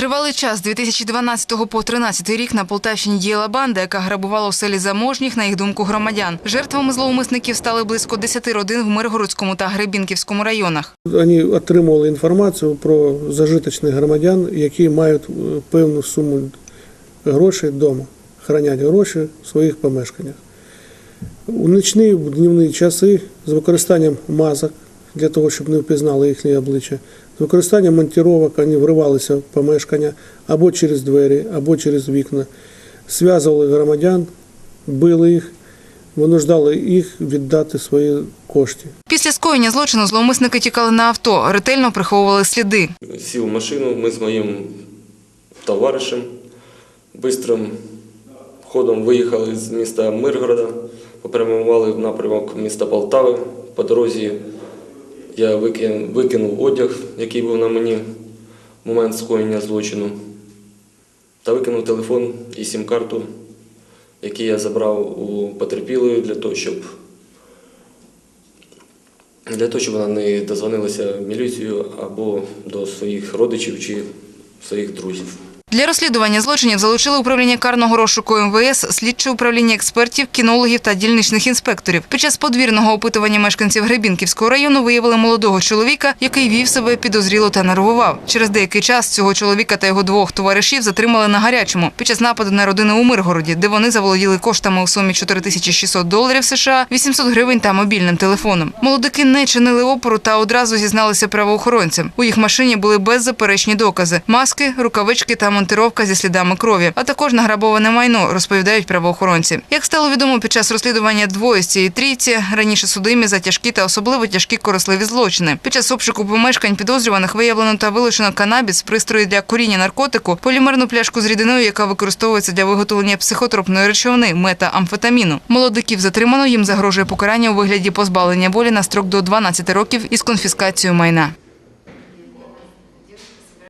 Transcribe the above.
Тривалий час з 2012 по 2013 рік на Полтавщині діяла банда, яка грабувала у селі заможніх, на їх думку, громадян. Жертвами зловмисників стали близько 10 родин в Миргородському та Гребінківському районах. Вони отримували інформацію про зажиточних громадян, які мають е, певну суму грошей вдома, хранять гроші в своїх помешканнях. У нічні в днівні часи з використанням масок для того, щоб не впізнали їхні обличчя, з використанням монтіровок вони вривалися в помешкання або через двері, або через вікна, зв'язували громадян, били їх, винуждали їх віддати свої кошти. Після скоєння злочину зловмисники тікали на авто, ретельно приховували сліди. Сів в машину, ми з моїм товаришем бистрим ходом виїхали з міста Миргорода, попрямували в напрямок міста Полтави. По дорозі я викинув одяг, який був на мені в момент скоєння злочину, та викинув телефон і сім-карту, які я забрав у потерпілої для того, щоб для того, щоб вона не дозвонилася в міліцію або до своїх родичів чи своїх друзів. Для розслідування злочинів залучили управління карного розшуку МВС, слідче управління експертів, кінологів та дільничних інспекторів. Під час подвірного опитування мешканців Гребінківського району виявили молодого чоловіка, який вів себе підозріло та нервував. Через деякий час цього чоловіка та його двох товаришів затримали на гарячому під час нападу на родину у Миргороді, де вони заволоділи коштами у сумі 4600 доларів США, 800 гривень та мобільним телефоном. Молодики не чинили опору та одразу зізналися правоохоронцям. У їх машині були беззаперечні докази: маски, рукавички та монтировка зі слідами крові, а також награбоване майно, розповідають правоохоронці. Як стало відомо під час розслідування двоє з цієї трійці, раніше судимі за тяжкі та особливо тяжкі корисливі злочини. Під час обшуку помешкань підозрюваних виявлено та вилучено канабіс, пристрої для куріння наркотику, полімерну пляшку з рідиною, яка використовується для виготовлення психотропної речовини метаамфетаміну. Молодиків затримано їм загрожує покарання у вигляді позбавлення волі на строк до 12 років із конфіскацією майна.